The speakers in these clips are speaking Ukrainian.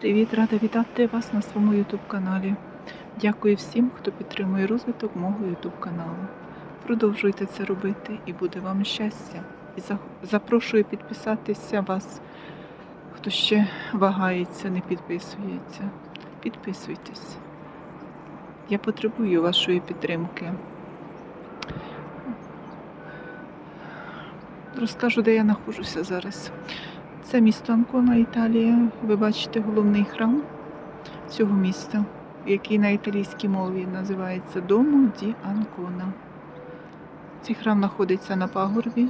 Привіт, рада вітати вас на своєму YouTube каналі. Дякую всім, хто підтримує розвиток мого YouTube каналу. Продовжуйте це робити і буде вам щастя. І запрошую підписатися вас, хто ще вагається, не підписується. Підписуйтесь. Я потребую вашої підтримки. Розкажу, де я знаходжуся зараз. Це місто Анкона, Італія. Ви бачите головний храм цього міста, який на італійській мові називається Дому ді Анкона. Цей храм знаходиться на пагорбі.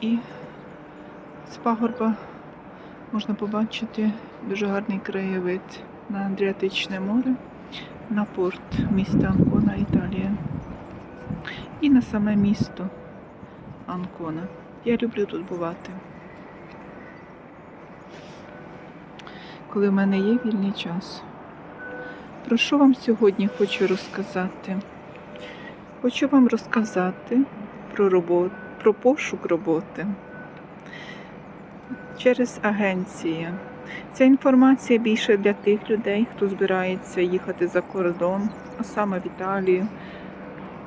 І з пагорба можна побачити дуже гарний краєвид на Адріатичне море, на порт міста Анкона, Італія. І на саме місто. Анкона. Я люблю тут бувати. Коли в мене є вільний час. Про що вам сьогодні хочу розказати? Хочу вам розказати про роботу, про пошук роботи через агенції. Ця інформація більше для тих людей, хто збирається їхати за кордон, а саме в Італію,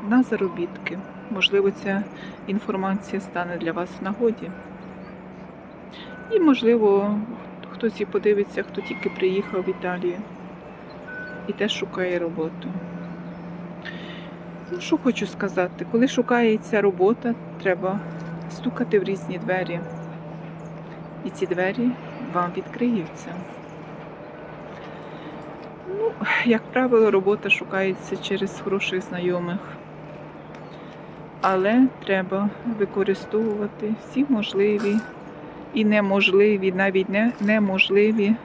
на заробітки. Можливо, ця інформація стане для вас в нагоді. І, можливо, хтось і подивиться, хто тільки приїхав в Італію і теж шукає роботу. Ну, що хочу сказати, коли шукається робота, треба стукати в різні двері. І ці двері вам відкриються. Ну, як правило, робота шукається через хороших знайомих але треба використовувати всі можливі і неможливі, навіть не неможливі,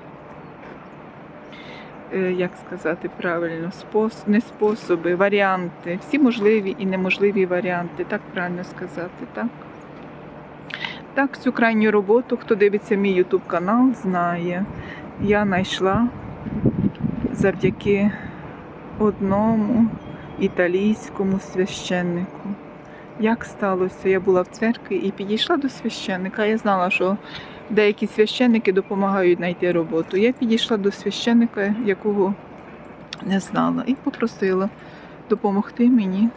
е, як сказати правильно, спос, не способи, варіанти, всі можливі і неможливі варіанти, так правильно сказати, так? Так, цю крайню роботу, хто дивиться мій YouTube канал, знає. Я знайшла завдяки одному італійському священнику. Як сталося? Я була в церкві і підійшла до священника. Я знала, що деякі священники допомагають знайти роботу. Я підійшла до священника, якого не знала, і попросила допомогти мені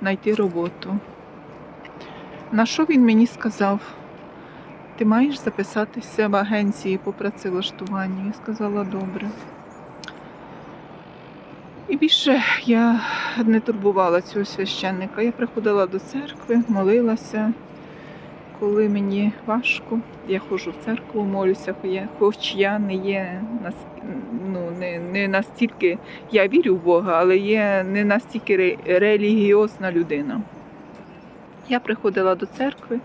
знайти роботу. На що він мені сказав? Ти маєш записатися в агенції по працевлаштуванню? Я сказала, добре. І більше я не турбувала цього священника. Я приходила до церкви, молилася. Коли мені важко, я ходжу в церкву, молюся, хоч я- не є ну, не, не настільки, я вірю в Бога, але є не настільки релігіозна людина. Я приходила до церкви,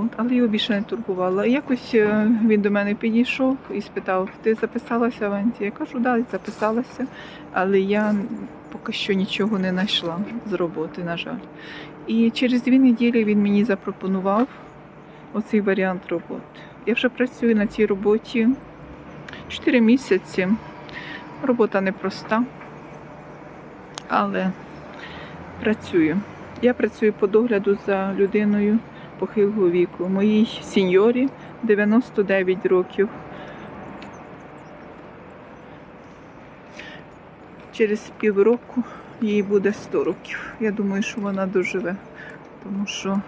от, але його більше не турбувала. Якось е, він до мене підійшов і спитав: ти записалася в Анті? Я кажу, да, записалася, але я поки що нічого не знайшла з роботи, на жаль. І через дві неділі він мені запропонував оцей варіант роботи. Я вже працюю на цій роботі 4 місяці. Робота непроста, але працюю. Я працюю по догляду за людиною похилого віку. Моїй сеньорі 99 років. Через півроку їй буде 100 років. Я думаю, що вона доживе, тому що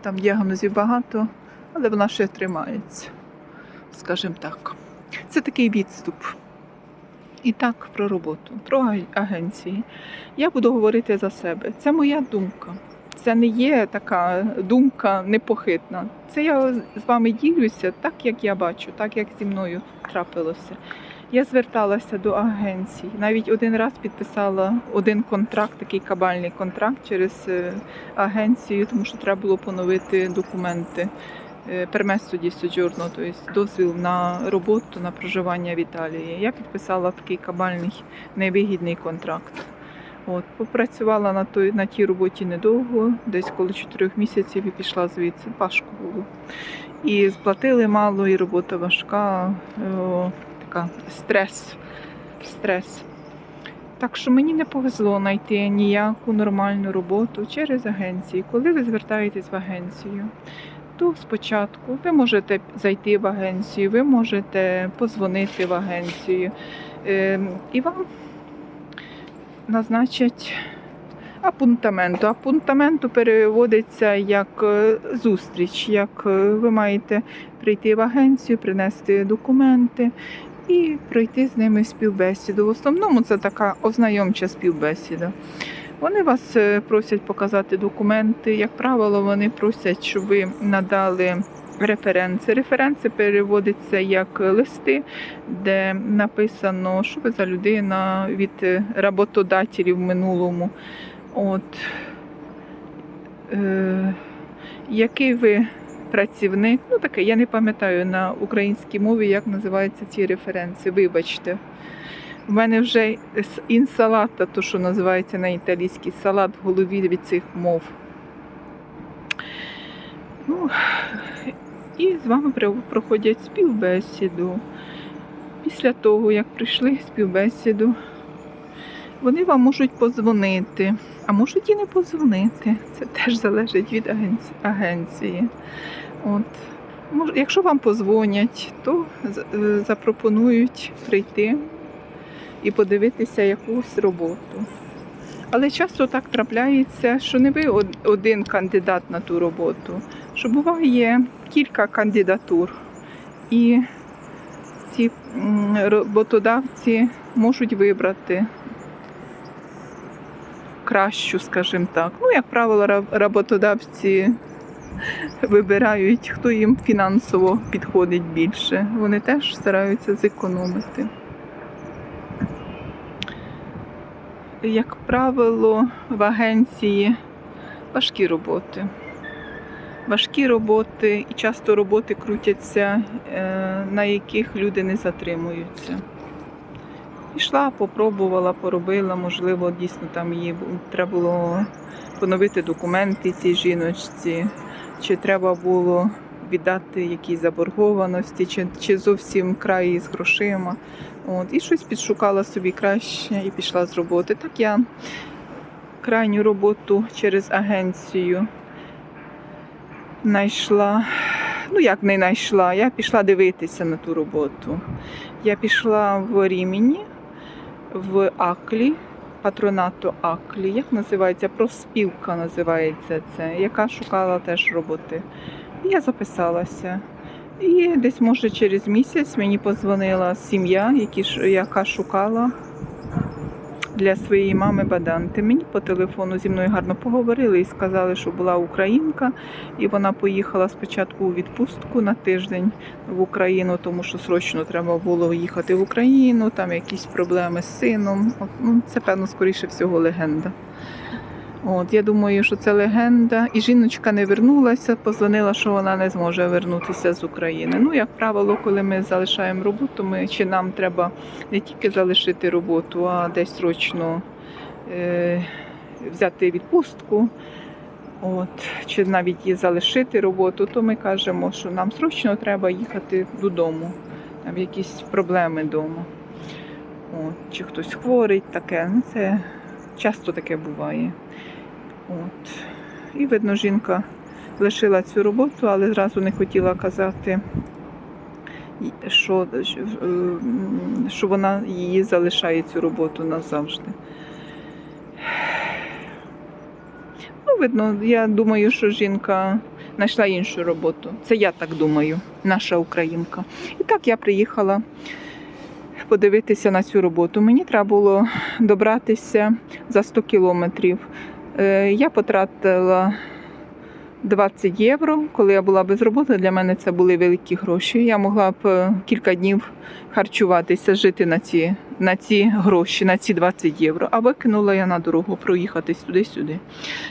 там діагнозів багато, але вона ще тримається, скажімо так. Це такий відступ. І так про роботу, про агенції. Я буду говорити за себе. Це моя думка. Це не є така думка непохитна. Це я з вами ділюся так, як я бачу, так як зі мною трапилося. Я зверталася до агенцій. Навіть один раз підписала один контракт, такий кабальний контракт через е, агенцію, тому що треба було поновити документи. Пермесу ді соджорно, тобто дозвіл на роботу, на проживання в Італії. Я підписала такий кабальний невигідний контракт. От, попрацювала на той, на тій роботі недовго, десь коло 4 місяців і пішла звідси. Важко було. І сплатили мало, і робота важка, о, така стрес. стрес. Так що мені не повезло знайти ніяку нормальну роботу через агенції. Коли ви звертаєтесь в агенцію, то спочатку ви можете зайти в агенцію, ви можете позвонити в агенцію, е, і вам назначать апунтаменту. Апунтаменту переводиться як е, зустріч, як е, ви маєте прийти в агенцію, принести документи і пройти з ними співбесіду. В основному це така ознайомча співбесіда. Вони вас е, просять показати документи. Як правило, вони просять, щоб ви надали референси. Референси переводяться як листи, де написано, що ви за людина від роботодателів в минулому. От, е, який ви працівник? Ну таке, я не пам'ятаю на українській мові, як називаються ці референси. Вибачте. У мене вже інсалата, то що називається на італійській салат в голові від цих мов. Ну, і з вами проходять співбесіду. Після того, як прийшли співбесіду, вони вам можуть подзвонити, а можуть і не подзвонити. Це теж залежить від агенції. От. Якщо вам позвонять, то запропонують прийти і подивитися якусь роботу. Але часто так трапляється, що не ви один кандидат на ту роботу, що буває кілька кандидатур. І ці роботодавці можуть вибрати кращу, скажімо так. Ну, як правило, роботодавці вибирають, хто їм фінансово підходить більше. Вони теж стараються зекономити. Як правило, в агенції важкі роботи. Важкі роботи і часто роботи крутяться, е, на яких люди не затримуються. Пішла, попробувала, поробила, можливо, дійсно там бу- треба було поновити документи цій жіночці, чи треба було віддати якісь заборгованості, чи, чи зовсім край з грошима. От, і щось підшукала собі краще і пішла з роботи. Так я крайню роботу через агенцію знайшла. Ну, як не знайшла, я пішла дивитися на ту роботу. Я пішла в Рімені, в Аклі, патронату Аклі. Як називається? Профспілка називається це, яка шукала теж роботи. Я записалася. І десь, може, через місяць мені подзвонила сім'я, яка шукала для своєї мами баданти. Мені по телефону зі мною гарно поговорили і сказали, що була українка, і вона поїхала спочатку у відпустку на тиждень в Україну, тому що срочно треба було їхати в Україну, там якісь проблеми з сином. Ну, це, певно, скоріше всього, легенда. От, я думаю, що це легенда. І жіночка не вернулася, позвонила, що вона не зможе вернутися з України. Ну, як правило, коли ми залишаємо роботу, ми чи нам треба не тільки залишити роботу, а десь срочно е, взяти відпустку. От, чи навіть і залишити роботу, то ми кажемо, що нам срочно треба їхати додому. Там якісь проблеми вдома. От, чи хтось хворий, таке. Ну, це часто таке буває. От. І видно, жінка лишила цю роботу, але зразу не хотіла казати, що, що, вона її залишає цю роботу назавжди. Ну, видно, я думаю, що жінка знайшла іншу роботу. Це я так думаю, наша українка. І так я приїхала подивитися на цю роботу. Мені треба було добратися за 100 кілометрів. Е, Я потратила 20 євро. Коли я була без роботи, для мене це були великі гроші. Я могла б е, кілька днів харчуватися, жити на ці, на ці гроші, на ці 20 євро. А викинула я на дорогу проїхатись туди-сюди.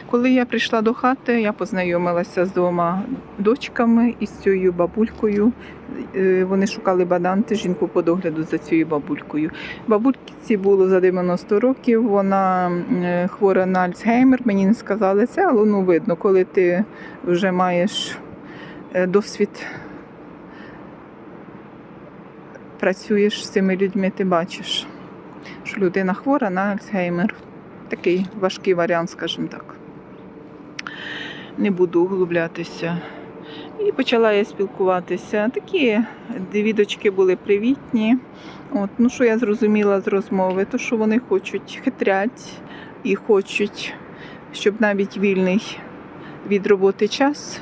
Коли я прийшла до хати, я познайомилася з двома дочками і з цією бабулькою. Е, Вони шукали баданти, жінку по догляду за цією бабулькою. Бабульці було за 90 років, вона е, хвора на Альцгеймер, мені не сказали це, але ну видно, коли ти вже маєш е, досвід, працюєш з цими людьми, ти бачиш, що людина хвора на Альцгеймер. Такий важкий варіант, скажімо так. Не буду углублятися. І почала я спілкуватися. Такі відочки були привітні. От, ну що я зрозуміла з розмови, то що вони хочуть хитрять і хочуть, щоб навіть вільний від роботи час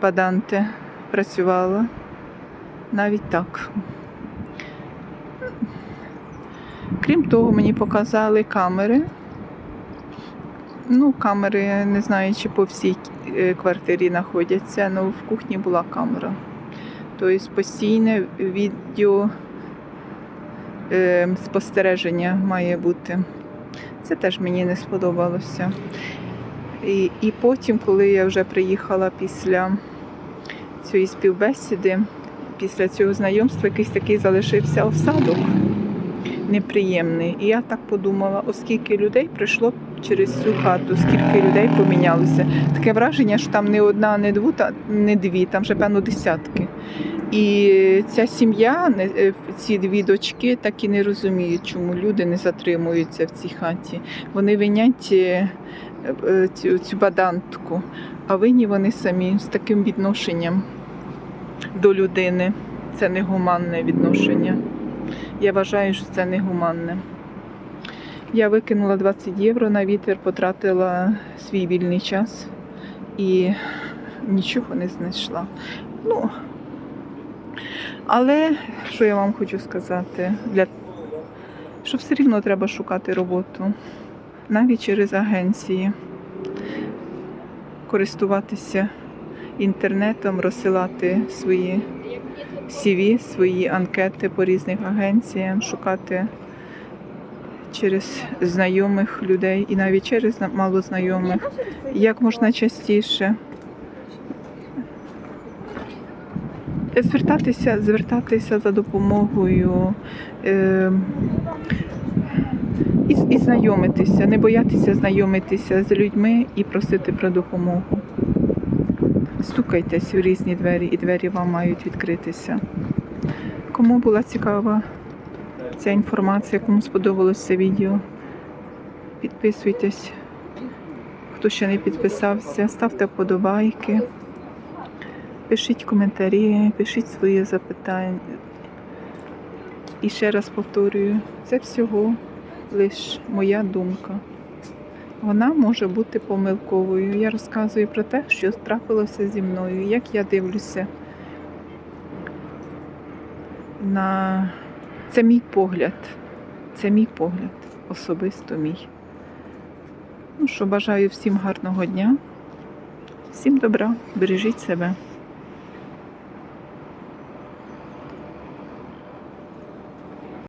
паданте працювала. Навіть так. Крім того, мені показали камери. Ну, камери не знаю, чи по всій е, квартирі знаходяться, але в кухні була камера. Тобто постійне відео е, спостереження має бути. Це теж мені не сподобалося. І, і потім, коли я вже приїхала після цієї співбесіди, після цього знайомства, якийсь такий залишився осадок неприємний. І я так подумала, оскільки людей прийшло через цю хату, скільки людей помінялося. Таке враження, що там не одна, не дві, не дві, там вже певно десятки. І ця сім'я, е, ці дві дочки, так і не розуміють, чому люди не затримуються в цій хаті. Вони винять е, е, цю, цю бадантку, а винні вони самі з таким відношенням до людини. Це негуманне відношення. Я вважаю, що це негуманне. Я викинула 20 євро на вітер, потратила свій вільний час і нічого не знайшла. Ну, але що я вам хочу сказати, для... що все рівно треба шукати роботу, навіть через агенції, користуватися інтернетом, розсилати свої CV, свої анкети по різних агенціям, шукати через знайомих людей і навіть через на- малознайомих, як можна частіше. Звертатися, звертатися за допомогою е, і, і знайомитися, не боятися знайомитися з людьми і просити про допомогу. Стукайтесь в різні двері, і двері вам мають відкритися. Кому була цікава ця інформація, кому сподобалось це відео, підписуйтесь. Хто ще не підписався, ставте вподобайки, пишіть коментарі, пишіть свої запитання. І ще раз повторюю, це всього лише моя думка. Вона може бути помилковою. Я розказую про те, що трапилося зі мною, як я дивлюся на це мій погляд. Це мій погляд, особисто мій. Ну що, бажаю всім гарного дня, всім добра, бережіть себе.